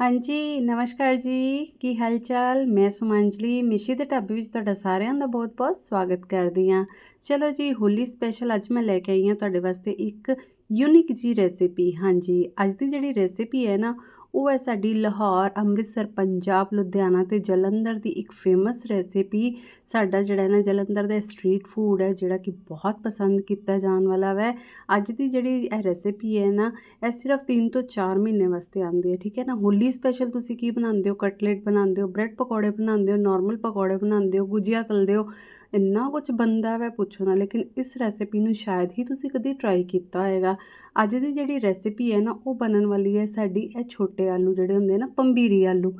ਹਾਂਜੀ, ਨਮਸਕਾਰ ਜੀ। ਕੀ ਹਾਲ ਚਾਲ ਮੈਂ ਸੁਮੰਜਲੀ। ਮਿਸ਼ੀ ਦੇ ਢਾਬੇ ਵਿੱਚ ਤੁਹਾਡਾ ਸਾਰਿਆਂ ਦਾ ਬਹੁਤ-ਬਹੁਤ ਸਵਾਗਤ ਕਰਦੀ ਹਾਂ। ਚਲੋ ਜੀ, ਹੋਲੀ ਸਪੈਸ਼ਲ ਅੱਜ ਮੈਂ ਲੈ ਕੇ ਆਈ ਹਾਂ ਤੁਹਾਡੇ ਵਾਸਤੇ ਇੱਕ ਯੂਨਿਕ ਜੀ ਰੈਸਿਪੀ ਹਾਂਜੀ, ਅੱਜ ਦੀ ਜਿਹੜੀ ਰੈਸਿਪੀ ਹੈ ਨਾ ਉਹ ਹੈ ਸਾਡੀ ਲਾਹੌਰ, ਅੰਮ੍ਰਿਤਸਰ, ਪੰਜਾਬ, ਲੁਧਿਆਣਾ ਤੇ ਜਲੰਧਰ ਦੀ ਇੱਕ ਫੇਮਸ ਰੈਸਿਪੀ ਸਾਡਾ ਜਿਹੜਾ ਨਾ ਜਲੰਧਰ ਦਾ ਸਟਰੀਟ ਫੂਡ ਹੈ, ਜਿਹੜਾ ਕਿ ਬਹੁਤ ਪਸੰਦ ਕੀਤਾ ਜਾਣ ਵਾਲਾ ਵੈ। ਅੱਜ ਦੀ ਜਿਹੜੀ ਇਹ ਰੈਸਿਪੀ ਹੈ ਨਾ, ਇਹ ਸਿਰਫ 3 ਤੋਂ 4 ਮਹੀਨੇ ਵਾਸਤੇ ਆਉਂਦੀ ਹੈ, ਠੀਕ ਹੈ ਨਾ? ਹੋਲੀ ਸਪੈਸ਼ਲ ਤੁਸੀਂ ਕੀ ਬਣਾਉਂਦੇ ਹੋ? ਕਟਲੇਟ ਬਣਾਉਂਦੇ ਹੋ? ਬ੍ਰੈਡ ਪਕੌੜੇ ਬਣਾਉਂਦੇ ਹੋ? ਨਾਰਮਲ ਪਕੌੜੇ ਬਣਾਉਂਦੇ ਹੋ? ਗੁਜੀਆ ਤਲਦੇ ਹੋ? ਇੰਨਾ ਕੁਝ ਬੰਦਾ ਵੈ ਪੁੱਛੋ ਨਾ, ਲੇਕਿਨ ਇਸ ਰੈਸਿਪੀ ਨੂੰ ਸ਼ਾਇਦ ਹੀ ਤੁਸੀਂ ਕਦੀ ਟਰਾਈ ਕੀਤਾ ਹੋਏਗਾ। ਅੱਜ ਦੀ ਜਿਹੜੀ ਰੈਸਿਪੀ ਹੈ ਨਾ, ਉਹ ਬਣਨ ਵਾਲੀ ਹੈ ਸਾਡੀ ਇਹ ਛੋਟੇ ਆਲੂ ਜਿਹੜੇ ਹੁੰਦੇ ਨਾ, ਪੰਬੀਰੀ ਆਲੂ।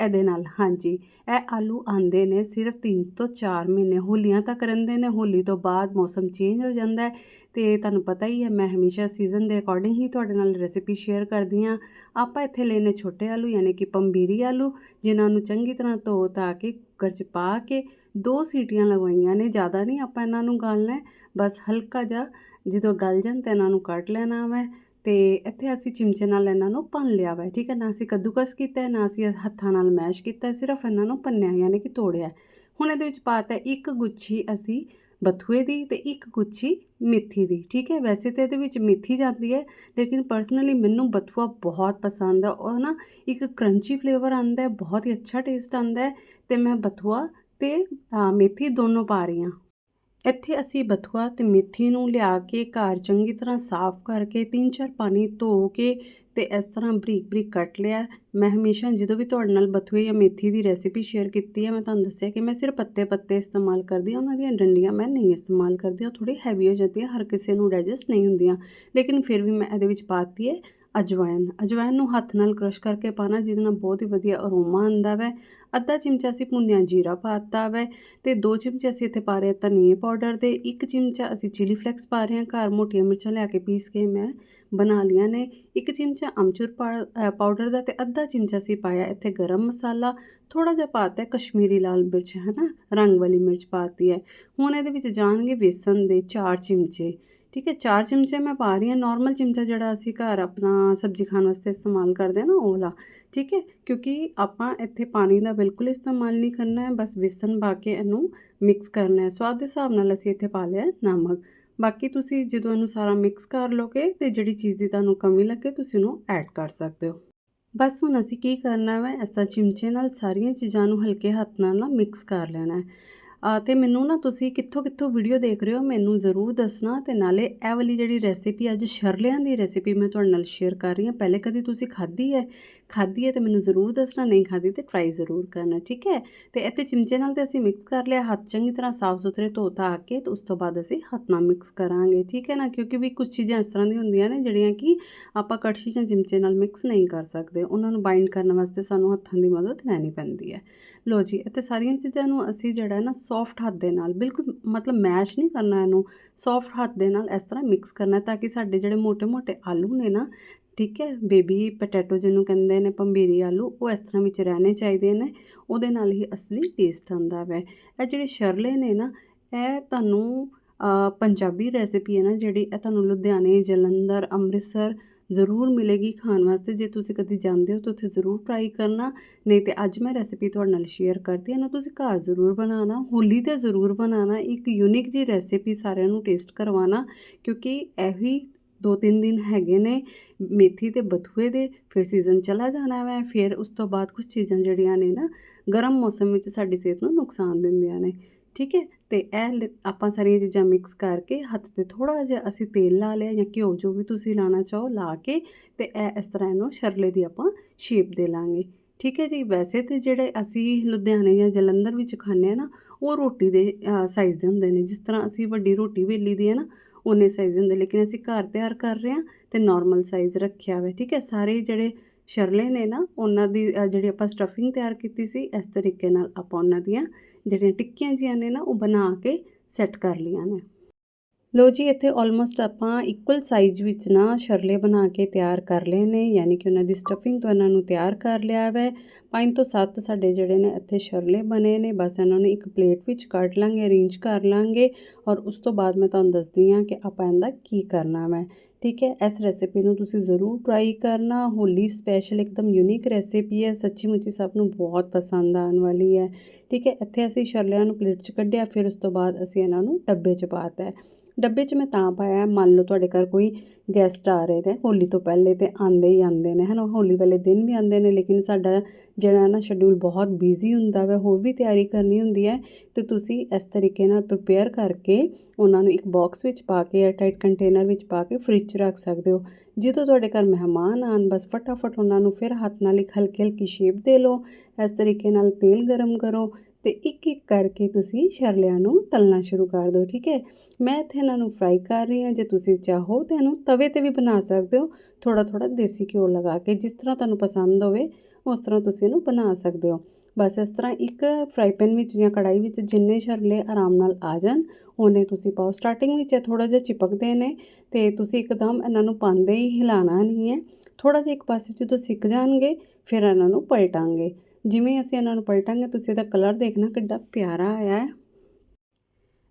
ਇਹਦੇ ਨਾਲ, ਹਾਂਜੀ, ਇਹ ਆਲੂ ਆਂਦੇ ਨੇ ਸਿਰਫ 3 ਤੋਂ 4 ਮਹੀਨੇ, ਹੋਲੀਆਂ ਤੱਕ ਰਹਿੰਦੇ ਨੇ, ਹੋਲੀ ਤੋਂ ਬਾਅਦ ਮੌਸਮ ਚੇਂਜ ਹੋ ਜਾਂਦਾ ਹੈ। ਤੇ ਤੁਹਾਨੂੰ ਪਤਾ ਹੀ ਹੈ, ਮੈਂ ਹਮੇਸ਼ਾ ਸੀਜ਼ਨ ਦੇ ਅਕੋਰਡਿੰਗ ਹੀ ਤੁਹਾਡੇ ਨਾਲ ਰੈਸਿਪੀ ਸ਼ੇਅਰ ਕਰਦੀ ਹਾਂ। ਆਪਾਂ ਇੱਥੇ ਲੈਨੇ ਛੋਟੇ ਆਲੂ, ਯਾਨੀ ਕਿ ਪੰਬੀਰੀ ਆਲੂ, ਜਿਨ੍ਹਾਂ ਨੂੰ ਚੰਗੀ ਤਰ੍ਹਾਂ ਧੋ ਧਾ ਕੇ, ਕੁੱਕਰ 'ਚ ਪਾ ਕੇ ਦੋ ਸੀਟੀਆਂ ਲਗਵਾਈਆਂ ਨੇ, ਜ਼ਿਆਦਾ ਨਹੀਂ ਆਪਾਂ ਇਹਨਾਂ ਨੂੰ ਗਾਲਣਾ ਬਸ ਹਲਕਾ ਜਿਹਾ ਜਦੋਂ ਗਲ ਜਾਣ ਤਾਂ ਇਹਨਾਂ ਨੂੰ ਕੱਟ ਲੈਣਾ ਵਾ ਤੇ ਇੱਥੇ ਅਸੀਂ ਚਿਮਚੇ ਨਾਲ ਇਹਨਾਂ ਨੂੰ ਭੰਨ ਲਿਆ ਵਾ। ਠੀਕ ਹੈ, ਨਾ ਅਸੀਂ ਕੱਦੂਕਸ ਕੀਤਾ ਨਾ ਅਸੀਂ ਹੱਥਾਂ ਨਾਲ ਮੈਸ਼ ਕੀਤਾ ਸਿਰਫ ਇਹਨਾਂ ਨੂੰ ਭੰਨਿਆ ਯਾਨੀ ਕਿ ਤੋੜਿਆ ਹੁਣ ਇਹਦੇ ਵਿੱਚ ਪਾਤਾ ਇੱਕ ਗੁੱਛੀ ਅਸੀਂ ਬਥੂਏ ਦੀ ਤੇ ਇੱਕ ਗੁੱਛੀ ਮੇਥੀ ਦੀ। ਠੀਕ ਹੈ, ਵੈਸੇ ਤੇ ਇਹਦੇ ਵਿੱਚ ਮੇਥੀ ਜਾਂਦੀ ਹੈ, ਲੇਕਿਨ ਪਰਸਨਲੀ ਮੈਨੂੰ ਬਥੂਆ ਬਹੁਤ ਪਸੰਦ ਹੈ ਉਹ ਨਾ ਇੱਕ ਕਰੰਚੀ ਫਲੇਵਰ ਆਂਦਾ ਹੈ, ਬਹੁਤ ਹੀ ਅੱਛਾ ਟੇਸਟ ਆਂਦਾ ਹੈ ਤੇ ਮੈਂ ਬਥੂਆ ਤੇ ਮੇਥੀ ਦੋਨੋਂ ਪਾ ਰਹੀ ਹਾਂ। ਇੱਥੇ ਅਸੀਂ ਬਥੂਆ ਤੇ ਮੇਥੀ ਨੂੰ ਲਿਆ ਕੇ ਘਰ ਚੰਗੀ ਤਰ੍ਹਾਂ ਸਾਫ਼ ਕਰਕੇ ਤਿੰਨ ਚਾਰ ਪਾਣੀ ਧੋ ਕੇ ਤੇ ਇਸ ਤਰ੍ਹਾਂ ਬਰੀਕ ਬਰੀਕ ਕੱਟ ਲਿਆ। ਮੈਂ ਹਮੇਸ਼ਾ ਜਦੋਂ ਵੀ ਤੁਹਾਡੇ ਨਾਲ ਬਥੂਏ ਜਾਂ ਮੇਥੀ ਦੀ ਰੈਸਿਪੀ ਸ਼ੇਅਰ ਕੀਤੀ ਹੈ ਮੈਂ ਤੁਹਾਨੂੰ ਦੱਸਿਆ ਕਿ ਮੈਂ ਸਿਰਫ ਪੱਤੇ ਪੱਤੇ ਇਸਤੇਮਾਲ ਕਰਦੀ ਹਾਂ, ਉਹਨਾਂ ਦੀਆਂ ਡੰਡੀਆਂ ਮੈਂ ਨਹੀਂ ਇਸਤੇਮਾਲ ਕਰਦੀ, ਉਹ ਥੋੜੀ ਹੈਵੀ ਹੋ ਜਾਂਦੀਆਂ, ਹਰ ਕਿਸੇ ਨੂੰ ਡਾਈਜੈਸਟ ਨਹੀਂ ਹੁੰਦੀਆਂ। ਲੇਕਿਨ ਫਿਰ ਵੀ ਮੈਂ ਇਹਦੇ ਵਿੱਚ ਪਾਤੀ ਹੈ। ਅਜਵਾਇਨ ਅਜਵਾਇਨ ਨੂੰ ਹੱਥ ਨਾਲ ਕ੍ਰਸ਼ ਕਰਕੇ ਪਾਣਾ ਜਿਹਦੇ ਨਾਲ ਬਹੁਤ ਹੀ ਵਧੀਆ ਅਰੋਮਾ ਆਉਂਦਾ ਵੈ। ਅੱਧਾ ਚਮਚਾ ਅਸੀਂ ਭੁੰਨਿਆ ਜੀਰਾ ਪਾਤਾ ਵੈ ਤੇ ਦੋ ਚਮਚੇ ਅਸੀਂ ਇੱਥੇ ਪਾ ਰਹੇ ਧਨੀਏ ਪਾਊਡਰ ਦੇ। ਇੱਕ ਚਮਚਾ ਅਸੀਂ ਚਿਲੀ ਫਲੈਕਸ ਪਾ ਰਹੇ ਹਾਂ। ਘਰ ਮੋਟੀਆਂ ਮਿਰਚਾਂ ਲਿਆ ਕੇ ਪੀਸ ਕੇ ਮੈਂ ਬਣਾ ਲੀਆਂ ਨੇ। ਇੱਕ ਚਮਚਾ ਅਮਚੂਰ ਪਾਊਡਰ ਦਾ ਤੇ ਅੱਧਾ ਚਮਚਾ ਅਸੀਂ ਪਾਇਆ ਇੱਥੇ ਗਰਮ ਮਸਾਲਾ। ਥੋੜਾ ਜਿਹਾ ਪਾਤਾ ਕਸ਼ਮੀਰੀ ਲਾਲ ਮਿਰਚ ਹੈ ਨਾ ਰੰਗ ਵਾਲੀ ਮਿਰਚ ਪਾਤੀ ਹੈ। ਹੁਣ ਇਹਦੇ ਵਿੱਚ ਜਾਣਗੇ ਵੇਸਣ ਦੇ 4 ਚਮਚੇ। ਠੀਕ ਹੈ, ਚਾਰ ਚਮਚੇ ਮੈਂ ਪਾ ਰਹੀ ਹਾਂ ਨਾਰਮਲ ਚਮਚਾ ਜਿਹੜਾ ਅਸੀਂ ਘਰ ਆਪਣਾ ਸਬਜ਼ੀ ਖਾਣ ਵਾਸਤੇ ਇਸਤੇਮਾਲ ਕਰਦੇ ਹਾਂ ਨਾ, ਉਹ ਵਾਲਾ, ਠੀਕ ਹੈ, ਕਿਉਂਕਿ ਆਪਾਂ ਇੱਥੇ ਪਾਣੀ ਦਾ ਬਿਲਕੁਲ ਇਸਤੇਮਾਲ ਨਹੀਂ ਕਰਨਾ ਹੈ, ਬਸ ਵੇਸਣ ਪਾ ਕੇ ਇਹਨੂੰ ਮਿਕਸ ਕਰਨਾ ਹੈ, ਸਵਾਦ ਦੇ ਹਿਸਾਬ ਨਾਲ ਅਸੀਂ ਇੱਥੇ ਪਾ ਲਿਆ ਨਮਕ, ਬਾਕੀ ਤੁਸੀਂ ਜਦੋਂ ਇਹਨੂੰ ਸਾਰਾ ਮਿਕਸ ਕਰ ਲੋਗੇ ਤੇ ਜਿਹੜੀ ਚੀਜ਼ ਦੀ ਤੁਹਾਨੂੰ ਕਮੀ ਲੱਗੇ, ਤੁਸੀਂ ਉਹਨੂੰ ਐਡ ਕਰ ਸਕਦੇ ਹੋ। ਬਸ ਹੁਣ ਅਸੀਂ ਕੀ ਕਰਨਾ ਹੈ ਇਸ ਤਰ੍ਹਾਂ ਚਿਮਚੇ ਨਾਲ ਸਾਰੀਆਂ ਚੀਜ਼ਾਂ ਨੂੰ ਹਲਕੇ ਹੱਥ ਨਾਲ ਨਾ ਮਿਕਸ ਕਰ ਲੈਣਾ ਹੈ। ਤੇ ਮੈਨੂੰ ਨਾ ਤੁਸੀਂ ਕਿੱਥੋਂ ਕਿੱਥੋਂ ਵੀਡੀਓ ਦੇਖ ਰਹੇ ਹੋ, ਮੈਨੂੰ ਜ਼ਰੂਰ ਦੱਸਣਾ ਤੇ ਨਾਲੇ ਇਹ ਵਾਲੀ ਜਿਹੜੀ ਰੈਸਿਪੀ ਅੱਜ ਸ਼ਰਲਿਆਂ ਦੀ ਰੈਸਿਪੀ ਮੈਂ ਤੁਹਾਡੇ ਨਾਲ ਸ਼ੇਅਰ ਕਰ ਰਹੀ ਹਾਂ। ਪਹਿਲੇ ਕਦੀ ਤੁਸੀਂ ਖਾਧੀ ਹੈ? ਖਾਧੀ ਹੈ ਤੇ ਮੈਨੂੰ ਜ਼ਰੂਰ ਦੱਸਣਾ, ਨਹੀਂ ਖਾਧੀ ਤੇ ਟਰਾਈ ਜ਼ਰੂਰ ਕਰਨਾ, ਠੀਕ ਹੈ? ਤੇ ਇੱਥੇ ਚਿਮਚੇ ਨਾਲ ਤੇ ਅਸੀਂ ਮਿਕਸ ਕਰ ਲਿਆ, ਹੱਥ ਚੰਗੀ ਤਰ੍ਹਾਂ ਸਾਫ਼ ਸੁਥਰੇ ਧੋਤਾ ਆ ਕੇ ਤੇ ਉਸ ਤੋਂ ਬਾਅਦ ਅਸੀਂ ਹੱਥ ਨਾਲ ਮਿਕਸ ਕਰਾਂਗੇ, ਠੀਕ ਹੈ ਨਾ? ਕਿਉਂਕਿ ਵੀ ਕੁਝ ਚੀਜ਼ਾਂ ਇਸ ਤਰ੍ਹਾਂ ਦੀਆਂ ਹੁੰਦੀਆਂ ਨੇ ਜਿਹੜੀਆਂ ਕਿ ਆਪਾਂ ਕੜਛੀ ਜਾਂ ਚਿਮਚੇ ਨਾਲ ਮਿਕਸ ਨਹੀਂ ਕਰ ਸਕਦੇ, ਉਹਨਾਂ ਨੂੰ ਬਾਈਂਡ ਕਰਨ ਵਾਸਤੇ ਸਾਨੂੰ ਹੱਥਾਂ ਦੀ ਮਦਦ ਲੈਣੀ ਪੈਂਦੀ ਹੈ। ਲੋ ਜੀ, ਇੱਥੇ ਸਾਰੀਆਂ ਚੀਜ਼ਾਂ ਨੂੰ ਅਸੀਂ ਜਿਹੜਾ ਨਾ ਸੌਫਟ ਹੱਥ ਦੇ ਨਾਲ, ਬਿਲਕੁਲ ਮਤਲਬ ਮੈਸ਼ ਨਹੀਂ ਕਰਨਾ ਇਹਨੂੰ ਸੌਫਟ ਹੱਥ ਦੇ ਨਾਲ ਇਸ ਤਰ੍ਹਾਂ ਮਿਕਸ ਕਰਨਾ ਤਾਂ ਕਿ ਸਾਡੇ ਜਿਹੜੇ ਮੋٹے-ਮੋٹے ਆਲੂ ਨੇ ਨਾ ਠੀਕ ਹੈ, ਬੇਬੀ ਪੋਟੈਟੋ ਜਿਹਨੂੰ ਕਹਿੰਦੇ ਨੇ ਪੰਬੀਰੀ ਆਲੂ, ਉਹ ਇਸ ਤਰ੍ਹਾਂ ਵਿੱਚ ਰਹਿਣੇ ਚਾਹੀਦੇ ਨੇ, ਉਹਦੇ ਨਾਲ ਹੀ ਅਸਲੀ ਟੇਸਟ ਆਉਂਦਾ ਵੈ। ਇਹ ਜਿਹੜੇ ਸ਼ਰਲੇ ਨੇ ਨਾ, ਇਹ ਤੁਹਾਨੂੰ ਪੰਜਾਬੀ ਰੈਸਿਪੀ ਹੈ ਨਾ ਜਿਹੜੀ, ਇਹ ਤੁਹਾਨੂੰ ਲੁਧਿਆਣੇ, ਜਲੰਧਰ, ਅੰਮ੍ਰਿਤਸਰ ਜ਼ਰੂਰ ਮਿਲੇਗੀ ਖਾਣ ਵਾਸਤੇ। ਜੇ ਤੁਸੀਂ ਕਦੀ ਜਾਂਦੇ ਹੋ ਤਾਂ ਉੱਥੇ ਜ਼ਰੂਰ ਟਰਾਈ ਕਰਨਾ, ਨਹੀਂ ਤੇ ਅੱਜ ਮੈਂ ਰੈਸਿਪੀ ਤੁਹਾਡੇ ਨਾਲ ਸ਼ੇਅਰ ਕਰਦੀ ਹਾਂ। ਨਾ ਤੁਸੀਂ ਘਰ ਜ਼ਰੂਰ ਬਣਾਉਣਾ, ਹੋਲੀ ਤੇ ਜ਼ਰੂਰ ਬਣਾਉਣਾ, ਇੱਕ ਯੂਨਿਕ ਜੀ ਰੈਸਿਪੀ ਸਾਰਿਆਂ ਨੂੰ ਟੇਸਟ ਕਰਵਾਉਣਾ, ਕਿਉਂਕਿ ਇਹੀ ਦੋ ਤਿੰਨ ਦਿਨ ਹੈਗੇ ਨੇ ਮੇਥੀ ਤੇ ਬਥੂਏ ਦੇ, ਫਿਰ ਸੀਜ਼ਨ ਚਲਾ ਜਾਣਾ ਹੈ ਫਿਰ ਉਸ ਤੋਂ ਬਾਅਦ ਕੁਝ ਚੀਜ਼ਾਂ ਜਿਹੜੀਆਂ ਨੇ ਨਾ, ਗਰਮ ਮੌਸਮ ਵਿੱਚ ਸਾਡੀ ਸਿਹਤ ਨੂੰ ਨੁਕਸਾਨ ਦਿੰਦੀਆਂ ਨੇ। ਠੀਕ ਹੈ? ਤੇ ਇਹ ਆਪਾਂ ਸਾਰੀਆਂ ਚੀਜ਼ਾਂ ਮਿਕਸ ਕਰਕੇ ਹੱਥ ਤੇ ਥੋੜਾ ਜਿਹਾ ਅਸੀਂ ਤੇਲ ਲਾ ਲਿਆ ਜਾਂ ਘਿਓ ਜੋ ਵੀ ਤੁਸੀਂ ਲਾਣਾ ਚਾਹੋ ਲਾ ਕੇ ਤੇ ਇਹ ਇਸ ਤਰ੍ਹਾਂ ਇਹਨੂੰ ਸ਼ਰਲੇ ਦੀ ਆਪਾਂ ਸ਼ੇਪ ਦੇ ਲਾਂਗੇ। ਠੀਕ ਹੈ ਜੀ? ਵੈਸੇ ਤੇ ਜਿਹੜੇ ਅਸੀਂ ਲੁਧਿਆਣੇ ਜਾਂ ਜਲੰਧਰ ਵਿੱਚ ਖਾਂਦੇ ਆ ਨਾ, ਉਹ ਰੋਟੀ ਦੇ ਸਾਈਜ਼ ਦੇ ਹੁੰਦੇ ਨੇ। ਜਿਸ ਤਰ੍ਹਾਂ ਅਸੀਂ ਵੱਡੀ ਰੋਟੀ ਵੇਲੀ ਦੀ ਹੈ ਨਾ ਉਹਨੇ ਸਾਈਜ਼ ਹੁੰਦੇ, ਲੇਕਿਨ ਅਸੀਂ ਘਰ ਤਿਆਰ ਕਰ ਰਹੇ ਹਾਂ ਤੇ ਨਾਰਮਲ ਸਾਈਜ਼ ਰੱਖਿਆ ਹੋਇਆ, ਠੀਕ ਹੈ? ਸਾਰੇ ਜਿਹੜੇ ਸ਼ਰਲੇ ਨੇ ਨਾ, ਉਹਨਾਂ ਦੀ ਜਿਹੜੀ ਆਪਾਂ ਸਟਫਿੰਗ ਤਿਆਰ ਕੀਤੀ ਸੀ, ਇਸ ਤਰੀਕੇ ਨਾਲ ਆਪਾਂ ਉਹਨਾਂ ਦੀਆਂ ਜਿਹੜੀਆਂ ਟਿੱਕੀਆਂ ਜੀਆਂ ਨੇ ਨਾ, ਉਹ ਬਣਾ ਕੇ ਸੈੱਟ ਕਰ ਲੀਆਂ ਨੇ। ਲੋ ਜੀ, ਇੱਥੇ ਆਲਮੋਸਟ ਆਪਾਂ ਇਕੁਅਲ ਸਾਈਜ਼ ਵਿੱਚ ਨਾ ਸ਼ਰਲੇ ਬਣਾ ਕੇ ਤਿਆਰ ਕਰ ਲਏ ਨੇ, ਯਾਨੀ ਕਿ ਉਹਨਾਂ ਦੀ ਸਟਫਿੰਗ ਤੋਂ ਇਹਨਾਂ ਨੂੰ ਤਿਆਰ ਕਰ ਲਿਆ ਵੈ। ਪੰਜ ਤੋਂ ਸੱਤ ਸਾਡੇ ਜਿਹੜੇ ਨੇ ਇੱਥੇ ਸ਼ਰਲੇ ਬਣੇ ਨੇ, ਬਸ ਇਹਨਾਂ ਨੂੰ ਇੱਕ ਪਲੇਟ ਵਿੱਚ ਕੱਢ ਲਾਂਗੇ ਅਰੇਂਜ ਕਰ ਲਾਂਗੇ ਔਰ ਉਸ ਤੋਂ ਬਾਅਦ ਮੈਂ ਤੁਹਾਨੂੰ ਦੱਸਦੀ ਹਾਂ ਕਿ ਆਪਾਂ ਇਹਦਾ ਕੀ ਕਰਨਾ ਵੈ। ਠੀਕ ਹੈ, ਇਸ ਰੈਸਿਪੀ ਨੂੰ ਤੁਸੀਂ ਜ਼ਰੂਰ ਟਰਾਈ ਕਰਨਾ, ਹੋਲੀ ਸਪੈਸ਼ਲ ਇੱਕਦਮ ਯੂਨੀਕ ਰੈਸਿਪੀ ਹੈ ਸੱਚੀ ਮੁੱਚੀ ਸਭ ਨੂੰ ਬਹੁਤ ਪਸੰਦ ਆਉਣ ਵਾਲੀ ਹੈ। ਠੀਕ ਹੈ, ਇੱਥੇ ਅਸੀਂ ਸ਼ਰਲਿਆਂ ਨੂੰ ਪਲੇਟ 'ਚ ਕੱਢਿਆ, ਫਿਰ ਉਸ ਤੋਂ ਬਾਅਦ ਅਸੀਂ ਇਹਨਾਂ ਨੂੰ ਡੱਬੇ 'ਚ ਪਾਤਾ ਹੈ। ਡੱਬੇ 'ਚ ਮੈਂ ਤਾਂ ਪਾਇਆ ਮੰਨ ਲਓ ਤੁਹਾਡੇ ਘਰ ਕੋਈ ਗੈਸਟ ਆ ਰਹੇ ਨੇ, ਹੋਲੀ ਤੋਂ ਪਹਿਲੇ ਤੇ ਆਂਦੇ ਹੀ ਆਂਦੇ ਨੇ, ਹਨਾ? ਹੋਲੀ ਵਾਲੇ ਦਿਨ ਵੀ ਆਂਦੇ ਨੇ, ਲੇਕਿਨ ਸਾਡਾ ਜਿਹੜਾ ਨਾ ਸ਼ਡਿਊਲ ਬਹੁਤ ਬਿਜ਼ੀ ਹੁੰਦਾ ਵਾ, ਹੋਰ ਵੀ ਤਿਆਰੀ ਕਰਨੀ ਹੁੰਦੀ ਹੈ। ਤੇ ਤੁਸੀਂ ਇਸ ਤਰੀਕੇ ਨਾਲ ਪ੍ਰਿਪੇਅਰ ਕਰਕੇ ਉਹਨਾਂ ਨੂੰ ਇੱਕ ਬਾਕਸ ਵਿੱਚ ਪਾ ਕੇ 에ਅਰ ਟਾਈਟ ਕੰਟੇਨਰ ਵਿੱਚ ਪਾ ਕੇ ਫ੍ਰਿਜ 'ਚ ਰੱਖ ਸਕਦੇ ਹੋ। ਜਦੋਂ ਤੁਹਾਡੇ ਘਰ ਮਹਿਮਾਨ ਆਣ ਬਸ ਫਟਾਫਟ ਉਹਨਾਂ ਨੂੰ ਫਿਰ ਹੱਥ ਨਾਲ ਇੱਕ ਹਲਕੀ ਹਲਕੀ ਸ਼ੇਪ ਦੇ ਲਓ। ਇਸ ਤਰੀਕੇ ਨਾਲ ਤੇਲ ਗਰਮ ਕਰੋ। ਤੇ ਇੱਕ ਇੱਕ ਕਰਕੇ ਤੁਸੀਂ ਸ਼ਰਲਿਆਂ ਨੂੰ ਤਲਣਾ ਸ਼ੁਰੂ ਕਰ ਦਿਓ, ਠੀਕ ਹੈ? ਮੈਂ ਇੱਥੇ ਇਹਨਾਂ ਨੂੰ ਫਰਾਈ ਕਰ ਰਹੀ ਹਾਂ, ਜੇ ਤੁਸੀਂ ਚਾਹੋ ਤਾਂ ਇਹਨੂੰ ਤਵੇ ਤੇ ਵੀ ਬਣਾ ਸਕਦੇ ਹੋ। ਥੋੜਾ ਥੋੜਾ ਦੇਸੀ ਘਿਓ ਲਗਾ ਕੇ ਜਿਸ ਤਰ੍ਹਾਂ ਤੁਹਾਨੂੰ ਪਸੰਦ ਹੋਵੇ, ਉਸ ਤਰ੍ਹਾਂ ਤੁਸੀਂ ਇਹਨੂੰ ਬਣਾ ਸਕਦੇ ਹੋ। ਬਸ ਇਸ ਤਰ੍ਹਾਂ ਇੱਕ ਫਰਾਈ ਪੈਨ ਵਿੱਚ ਜਾਂ ਕੜਾਈ ਵਿੱਚ ਜਿੰਨੇ ਸ਼ਰਲੇ ਆਰਾਮ ਨਾਲ ਆ ਜਾਣ, ਉਹਨੇ ਤੁਸੀਂ ਪਾਓ। ਸਟਾਰਟਿੰਗ ਵਿੱਚ ਥੋੜਾ ਜਿਹਾ ਚਿਪਕਦੇ ਨੇ ਤੇ ਤੁਸੀਂ ਇੱਕਦਮ ਇਹਨਾਂ ਨੂੰ ਪਾਉਂਦੇ ਹੀ ਹਿਲਾਣਾ ਨਹੀਂ ਹੈ। ਥੋੜਾ ਜਿਹਾ ਇੱਕ ਪਾਸੇ ਜਦੋਂ ਸਿੱਕ ਜਾਣਗੇ, ਫਿਰ ਇਹਨਾਂ ਨੂੰ ਪਲਟਾਂਗੇ। ਜਿਵੇਂ ਅਸੀਂ ਇਹਨਾਂ ਨੂੰ ਪਲਟਾਂਗੇ, ਤੁਸੀਂ ਇਹਦਾ ਕਲਰ ਦੇਖਣਾ ਕਿੱਡਾ ਪਿਆਰਾ ਆਇਆ ਹੈ।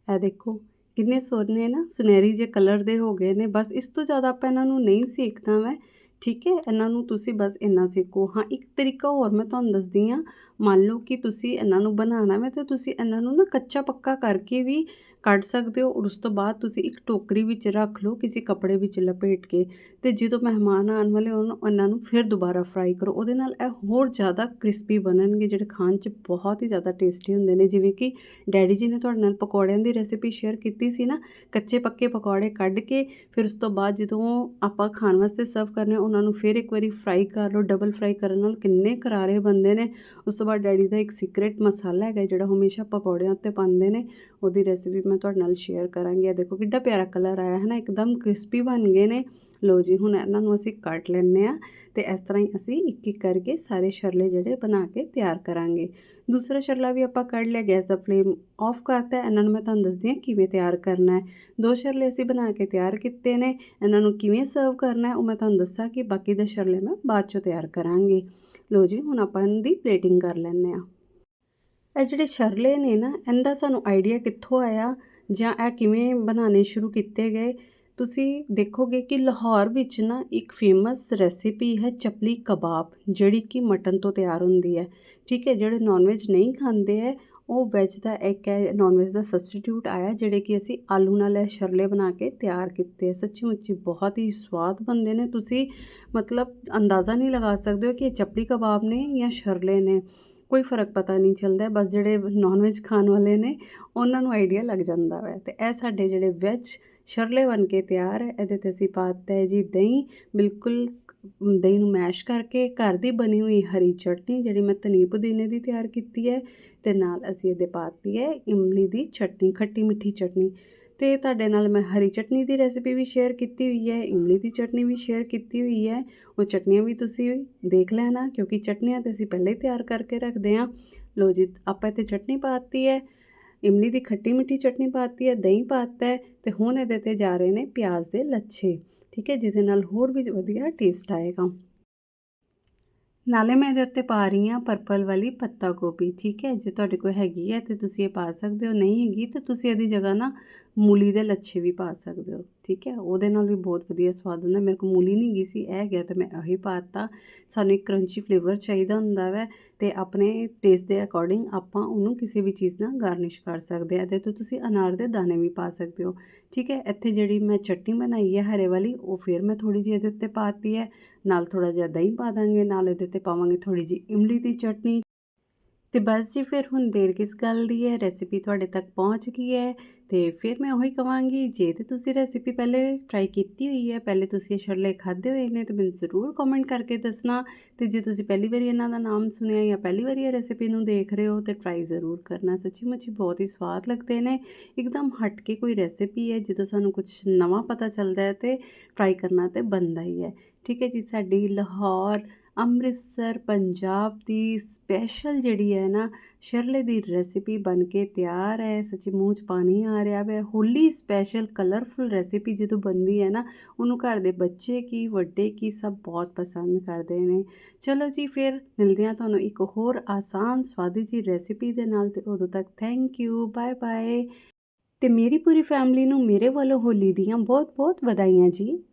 ਇਹ ਦੇਖੋ, ਕਿੰਨੇ ਸੋਹਣੇ ਨਾ, ਸੁਨਹਿਰੀ ਜੇ ਕਲਰ ਦੇ ਹੋ ਗਏ ਨੇ। ਬਸ ਇਸ ਤੋਂ ਜ਼ਿਆਦਾ ਆਪਾਂ ਇਹਨਾਂ ਨੂੰ ਨਹੀਂ ਸੇਕਦਾ ਮੈਂ ਠੀਕ ਹੈ, ਇਹਨਾਂ ਨੂੰ ਤੁਸੀਂ ਬਸ ਇੰਨਾ ਸਿੱਖੋ ਹਾਂ, ਇੱਕ ਤਰੀਕਾ ਹੋਰ ਮੈਂ ਤੁਹਾਨੂੰ ਦੱਸਦੀ ਹਾਂ। ਮੰਨ ਲਓ ਕਿ ਤੁਸੀਂ ਇਹਨਾਂ ਨੂੰ ਬਣਾਉਣਾ ਹੈ ਤੇ ਤੁਸੀਂ ਇਹਨਾਂ ਨੂੰ ਨਾ ਕੱਚਾ ਪੱਕਾ ਕਰਕੇ ਵੀ ਕੱਢ ਸਕਦੇ ਹੋ ਔਰ ਉਸ ਤੋਂ ਬਾਅਦ ਤੁਸੀਂ ਇੱਕ ਟੋਕਰੀ ਵਿੱਚ ਰੱਖ ਲਓ ਕਿਸੇ ਕੱਪੜੇ ਵਿੱਚ ਲਪੇਟ ਕੇ ਤੇ ਜਦੋਂ ਮਹਿਮਾਨ ਆਉਣ ਵਾਲੇ ਹੋਣ, ਉਹਨਾਂ ਨੂੰ ਫਿਰ ਦੁਬਾਰਾ ਫਰਾਈ ਕਰੋ। ਉਹਦੇ ਨਾਲ ਇਹ ਹੋਰ ਜ਼ਿਆਦਾ ਕ੍ਰਿਸਪੀ ਬਣਨਗੇ, ਜਿਹੜੇ ਖਾਣ 'ਚ ਬਹੁਤ ਹੀ ਜ਼ਿਆਦਾ ਟੇਸਟੀ ਹੁੰਦੇ ਨੇ। ਜਿਵੇਂ ਕਿ ਡੈਡੀ ਜੀ ਨੇ ਤੁਹਾਡੇ ਨਾਲ ਪਕੌੜਿਆਂ ਦੀ ਰੈਸਿਪੀ ਸ਼ੇਅਰ ਕੀਤੀ ਸੀ ਨਾ, ਕੱਚੇ ਪੱਕੇ ਪਕੌੜੇ ਕੱਢ ਕੇ, ਫਿਰ ਉਸ ਤੋਂ ਬਾਅਦ ਜਦੋਂ ਆਪਾਂ ਖਾਣ ਵਾਸਤੇ ਸਰਵ ਕਰਨੇ ਉਹਨਾਂ ਨੂੰ ਫਿਰ ਇੱਕ ਵਾਰੀ ਫਰਾਈ ਕਰ ਲਓ ਡਬਲ ਫਰਾਈ ਕਰਨ ਨਾਲ ਕਿੰਨੇ ਕਰਾਰੇ ਬਣਦੇ ਨੇ। ਉਸ ਤੋਂ ਬਾਅਦ ਡੈਡੀ ਦਾ ਇੱਕ ਸੀਕ੍ਰੇਟ ਮਸਾਲਾ ਹੈਗਾ, ਜਿਹੜਾ ਹਮੇਸ਼ਾ ਪਕੌੜਿਆਂ ਉੱਤੇ ਪਾਉਂਦੇ ਨੇ, ਉਹਦੀ ਰੈਸਿਪੀ ਮੈਂ ਤੁਹਾਡੇ ਨਾਲ ਸ਼ੇਅਰ ਕਰਾਂਗੀ। ਆ ਦੇਖੋ ਕਿੱਡਾ ਪਿਆਰਾ ਕਲਰ ਆਇਆ ਹੈ ਨਾ, ਇੱਕਦਮ ਕ੍ਰਿਸਪੀ ਬਣ ਗਏ ਨੇ। ਲੋ ਜੀ, ਹੁਣ ਇਹਨਾਂ ਨੂੰ ਅਸੀਂ ਕੱਟ ਲੈਂਦੇ ਆ ਤੇ ਇਸ ਤਰ੍ਹਾਂ ਹੀ ਅਸੀਂ ਇੱਕ ਇੱਕ ਕਰਕੇ ਸਾਰੇ ਸ਼ਰਲੇ ਜਿਹੜੇ ਬਣਾ ਕੇ ਤਿਆਰ ਕਰਾਂਗੇ। ਦੂਸਰਾ ਸ਼ਰਲਾ ਵੀ ਆਪਾਂ ਕੱਢ ਲਿਆ, ਗੈਸ ਦਾ ਫਲੇਮ ਆਫ ਕਰਤਾ ਇਹਨਾਂ ਨੂੰ ਮੈਂ ਤੁਹਾਨੂੰ ਦੱਸਦੀ ਹਾਂ ਕਿਵੇਂ ਤਿਆਰ ਕਰਨਾ ਹੈ। ਦੋ ਸ਼ਰਲੇ ਅਸੀਂ ਬਣਾ ਕੇ ਤਿਆਰ ਕੀਤੇ ਨੇ। ਇਹਨਾਂ ਨੂੰ ਕਿਵੇਂ ਸਰਵ ਕਰਨਾ ਹੈ, ਉਹ ਮੈਂ ਤੁਹਾਨੂੰ ਦੱਸਾਂ ਕਿ ਬਾਕੀ ਦੇ ਸ਼ਰਲੇ ਮੈਂ ਬਾਅਦ ਚੋਂ ਤਿਆਰ ਕਰਾਂਗੀ। ਲੋ ਜੀ, ਹੁਣ ਆਪਾਂ ਇਹਨਾਂ ਦੀ ਪਲੇਟਿੰਗ ਕਰ ਲੈਂਦੇ ਆ ਇਹ ਜਿਹੜੇ ਸ਼ਰਲੇ ਨੇ ਨਾ, ਇਹਦਾ ਸਾਨੂੰ ਆਈਡੀਆ ਕਿੱਥੋਂ ਆਇਆ ਜਾਂ ਇਹ ਕਿਵੇਂ ਬਣਾਉਣੇ ਸ਼ੁਰੂ ਕੀਤੇ ਗਏ? ਤੁਸੀਂ ਦੇਖੋਗੇ ਕਿ ਲਾਹੌਰ ਵਿੱਚ ਨਾ ਇੱਕ ਫੇਮਸ ਰੈਸਿਪੀ ਹੈ ਚਪਲੀ ਕਬਾਬ, ਜਿਹੜੀ ਕਿ ਮਟਨ ਤੋਂ ਤਿਆਰ ਹੁੰਦੀ ਹੈ। ਠੀਕ ਹੈ, ਜਿਹੜੇ ਨਾਨਵੈਜ ਨਹੀਂ ਖਾਂਦੇ ਹੈ, ਉਹ ਵੈਜ ਦਾ ਇੱਕ ਹੈ ਨਾਨਵੈਜ ਦਾ ਸਬਸਟੀਟਿਊਟ ਆਇਆ, ਜਿਹੜੇ ਕਿ ਅਸੀਂ ਆਲੂ ਨਾਲ ਇਹ ਸ਼ਰਲੇ ਬਣਾ ਕੇ ਤਿਆਰ ਕੀਤੇ ਸੱਚੀ ਮੁੱਚੀ ਬਹੁਤ ਹੀ ਸਵਾਦ ਬਣਦੇ ਨੇ। ਤੁਸੀਂ ਮਤਲਬ ਅੰਦਾਜ਼ਾ ਨਹੀਂ ਲਗਾ ਸਕਦੇ ਹੋ ਕਿ ਇਹ ਚਪਲੀ ਕਬਾਬ ਨੇ ਜਾਂ ਸ਼ਰਲੇ ਨੇ। ਕੋਈ ਫ਼ਰਕ ਪਤਾ ਨਹੀਂ ਚੱਲਦਾ, ਬਸ ਜਿਹੜੇ ਨਾਨ ਵੈਜ ਖਾਣ ਵਾਲੇ ਨੇ, ਉਹਨਾਂ ਨੂੰ ਆਈਡੀਆ ਲੱਗ ਜਾਂਦਾ ਵੈ। ਤੇ ਇਹ ਸਾਡੇ ਜਿਹੜੇ ਵੈਜ ਸ਼ਰਲੇ ਬਣ ਕੇ ਤਿਆਰ ਹੈ, ਇਹਦੇ ਤੇ ਅਸੀਂ ਪਾਤਾ ਹੈ ਜੀ ਦਹੀਂ। ਬਿਲਕੁਲ ਦਹੀਂ ਨੂੰ ਮੈਸ਼ ਕਰਕੇ ਘਰ ਦੀ ਬਣੀ ਹੋਈ ਹਰੀ ਚਟਨੀ, ਜਿਹੜੀ ਮੈਂ ਧਨੀ ਪੁਦੀਨੇ ਦੀ ਤਿਆਰ ਕੀਤੀ ਹੈ, ਤੇ ਨਾਲ ਅਸੀਂ ਇਹਦੇ ਪਾਤੀ ਹੈ ਇਮਲੀ ਦੀ ਚਟਨੀ, ਖੱਟੀ ਮਿੱਠੀ ਚਟਨੀ। ਤੇ ਤੁਹਾਡੇ ਨਾਲ ਮੈਂ ਹਰੀ ਚਟਨੀ ਦੀ ਰੈਸਿਪੀ ਵੀ ਸ਼ੇਅਰ ਕੀਤੀ ਹੋਈ ਹੈ, ਇਮਲੀ ਦੀ ਚਟਨੀ ਵੀ ਸ਼ੇਅਰ ਕੀਤੀ ਹੋਈ ਹੈ। ਉਹ ਚਟਨੀਆਂ ਵੀ ਤੁਸੀਂ ਦੇਖ ਲੈਣਾ, ਕਿਉਂਕਿ ਚਟਨੀਆਂ ਤੇ ਅਸੀਂ ਪਹਿਲੇ ਹੀ ਤਿਆਰ ਕਰਕੇ ਰੱਖਦੇ ਹਾਂ। ਲੋ ਜੀ, ਆਪਾਂ ਇੱਥੇ ਚਟਨੀ ਪਾਤੀ ਹੈ, ਇਮਲੀ ਦੀ ਖੱਟੀ ਮਿੱਠੀ ਚਟਨੀ ਪਾਤੀ ਹੈ, ਦਹੀਂ ਪਾਤਾ ਹੈ ਤੇ ਹੁਣ ਇਹਦੇ ਤੇ ਜਾ ਰਹੇ ਨੇ ਪਿਆਜ਼ ਦੇ ਲੱਛੇ, ਠੀਕ ਹੈ, ਜਿਹਦੇ ਨਾਲ ਹੋਰ ਵੀ ਵਧੀਆ ਟੇਸਟ ਆਏਗਾ। ਨਾਲੇ ਮੈਂ ਇਹਦੇ ਉੱਤੇ ਪਾ ਰਹੀ ਹਾਂ ਪਰਪਲ ਵਾਲੀ ਪੱਤਾ ਗੋਭੀ, ਠੀਕ ਹੈ, ਜੇ ਤੁਹਾਡੇ ਕੋਲ ਹੈਗੀ ਹੈ ਤੇ ਤੁਸੀਂ ਇਹ ਪਾ ਸਕਦੇ ਹੋ, ਨਹੀਂ ਹੈਗੀ ਤਾਂ ਤੁਸੀਂ ਇਹਦੀ ਜਗ੍ਹਾ ਨਾ ਮੂਲੀ ਦੇ ਲੱਛੇ ਵੀ ਪਾ ਸਕਦੇ ਹੋ, ਠੀਕ ਹੈ? ਉਹਦੇ ਨਾਲ ਵੀ ਬਹੁਤ ਵਧੀਆ ਸਵਾਦ ਹੁੰਦਾ। ਮੇਰੇ ਕੋਲ ਮੂਲੀ ਨਹੀਂ ਗਈ ਸੀ, ਇਹ ਗਿਆ ਤਾਂ ਮੈਂ ਉਹੀ ਪਾਤਾ। ਸਾਨੂੰ ਇੱਕ ਕਰੰਚੀ ਫਲੇਵਰ ਚਾਹੀਦਾ ਹੁੰਦਾ ਵੈ ਤੇ ਆਪਣੇ ਟੇਸਟ ਦੇ ਅਕੋਰਡਿੰਗ ਆਪਾਂ ਉਹਨੂੰ ਕਿਸੇ ਵੀ ਚੀਜ਼ ਨਾਲ ਗਾਰਨਿਸ਼ ਕਰ ਸਕਦੇ ਆ ਤੇ ਤੁਸੀਂ ਅਨਾਰ ਦੇ ਦਾਣੇ ਵੀ ਪਾ ਸਕਦੇ ਹੋ, ਠੀਕ ਹੈ? ਇੱਥੇ ਜਿਹੜੀ ਮੈਂ ਚਟਨੀ ਬਣਾਈ ਹੈ ਹਰੇ ਵਾਲੀ, ਉਹ ਫਿਰ ਮੈਂ ਥੋੜੀ ਜਿਹੀ ਇਹਦੇ ਉੱਤੇ ਪਾਤੀ ਹੈ। ਨਾਲ ਥੋੜਾ ਜਿਹਾ ਦਹੀਂ ਪਾ ਦਾਂਗੇ, ਨਾਲ ਇਹਦੇ ਤੇ ਪਾਵਾਂਗੇ ਥੋੜੀ ਜਿਹੀ ਇਮਲੀ ਦੀ ਚਟਨੀ। ਤੇ ਬਸ ਜੀ, ਫਿਰ ਹੁਣ ਦੇਰ ਕਿਸ ਗੱਲ ਦੀ ਹੈ? ਰੈਸਿਪੀ ਤੁਹਾਡੇ ਤੱਕ ਪਹੁੰਚ ਗਈ ਹੈ ਤੇ ਫਿਰ ਮੈਂ ਉਹੀ ਕਵਾਂਗੀ, ਜੇ ਤੇ ਤੁਸੀਂ ਰੈਸਿਪੀ ਪਹਿਲੇ ਟਰਾਈ ਕੀਤੀ ਹੋਈ ਹੈ, ਪਹਿਲੇ ਤੁਸੀਂ ਇਹ ਛੋਲੇ ਖਾਦੇ ਹੋਏ ਨੇ, ਤਾਂ ਮੈਨੂੰ ਜ਼ਰੂਰ ਕਮੈਂਟ ਕਰਕੇ ਦੱਸਣਾ। ਤੇ ਜੇ ਤੁਸੀਂ ਪਹਿਲੀ ਵਾਰੀ ਇਹਨਾਂ ਦਾ ਨਾਮ ਸੁਣਿਆ ਜਾਂ ਪਹਿਲੀ ਵਾਰੀ ਇਹ ਰੈਸਿਪੀ ਨੂੰ ਦੇਖ ਰਹੇ ਹੋ, ਤੇ ਟਰਾਈ ਜ਼ਰੂਰ ਕਰਨਾ। ਸੱਚੀ ਮੁੱਚੀ ਬਹੁਤ ਹੀ ਸਵਾਦ ਲੱਗਦੇ ਨੇ। ਇੱਕਦਮ ਹਟ ਕੇ ਕੋਈ ਰੈਸਿਪੀ ਹੈ, ਜਦੋਂ ਸਾਨੂੰ ਕੁਝ ਨਵਾਂ ਪਤਾ ਚੱਲਦਾ ਹੈ ਤੇ ਟਰਾਈ ਕਰਨਾ ਤੇ ਬੰਦਾ ਹੀ ਹੈ। ਠੀਕ ਹੈ ਜੀ, ਸਾਡੀ ਲਾਹੌਰ ਅੰਮ੍ਰਿਤਸਰ ਪੰਜਾਬ ਦੀ ਸਪੈਸ਼ਲ ਜਿਹੜੀ ਹੈ ਨਾ, ਸ਼ਰਲੇ ਦੀ ਰੈਸਿਪੀ ਬਣ ਕੇ ਤਿਆਰ ਹੈ, ਸੱਚੀ ਮੂੰਹ 'ਚ ਪਾਣੀ ਆ ਰਿਹਾ ਵੈ ਹੋਲੀ ਸਪੈਸ਼ਲ ਕਲਰਫੁਲ ਰੈਸਿਪੀ ਜਦੋਂ ਬਣਦੀ ਹੈ ਨਾ, ਉਹਨੂੰ ਘਰ ਦੇ ਬੱਚੇ ਕੀ, ਵੱਡੇ ਕੀ, ਸਭ ਬਹੁਤ ਪਸੰਦ ਕਰਦੇ ਨੇ। ਚਲੋ ਜੀ, ਫਿਰ ਮਿਲਦੇ ਹਾਂ ਤੁਹਾਨੂੰ ਇੱਕ ਹੋਰ ਆਸਾਨ ਸਵਾਦੀ ਜੀ ਰੈਸਿਪੀ ਦੇ ਨਾਲ ਤੇ ਉਦੋਂ ਤੱਕ ਥੈਂਕ ਯੂ ਬਾਏ ਬਾਏ ਤੇ ਮੇਰੀ ਪੂਰੀ ਫੈਮਿਲੀ ਨੂੰ ਮੇਰੇ ਵੱਲੋਂ ਹੋਲੀ ਦੀਆਂ ਬਹੁਤ ਬਹੁਤ ਵਧਾਈਆਂ ਜੀ।